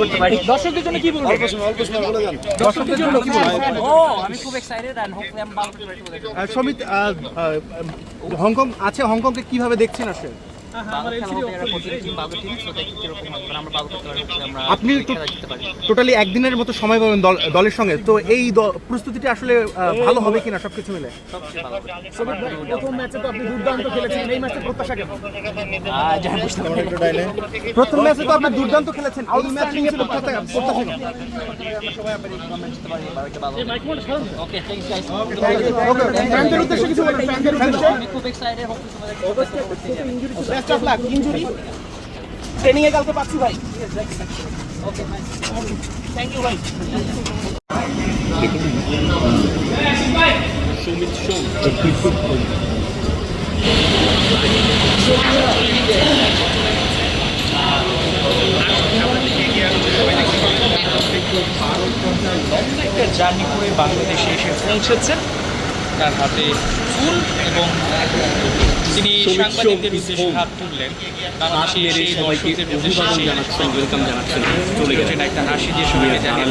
করতে পারি। দর্শকদের জন্য কি বলবেন? দর্শকদের জন্য কি বলবেন? ও আমি খুব এক্সাইটেড এন্ড হোপফুলি আমি ভালো করতে পারি। সমিত হংকং আছে হংকংকে কীভাবে দেখছেন আসলে? হয়। আমরা আপনি। টোটালি একদিনের মতো সময় পাবেন দল- দলের সঙ্গে। তো এই প্রস্তুতিটা আসলে ভালো হবে কিনা সবকিছু মিলে। প্রথম ম্যাচে তো আপনি দুর্দান্ত খেলেছেন এই ম্যাচে প্রত্যাশা কেমন। প্রথম ম্যাচে তো আপনি দুর্দান্ত খেলেছেন এই ম্যাচে নিয়ে প্রত্যাশা প্রত্যাশা কেমন? Best of luck injury training এ কালকে পাচ্ছি ভাই। থ্যাংক ইউ ভাই। একটা জার্নি করে বাংলাদেশে এসে পৌঁছেছেন। তার হাতে ফুল এবং তিনি সাংবাদিকদের উদ্দেশ্যে হাত তুললেন। বাংলাদেশের সেই দর্শকদের উদ্দেশ্যে জানাচ্ছেন ওয়েলকাম জানাচ্ছেন চলে গেছেন একটা হাসি দিয়ে সবাইকে জানিয়ে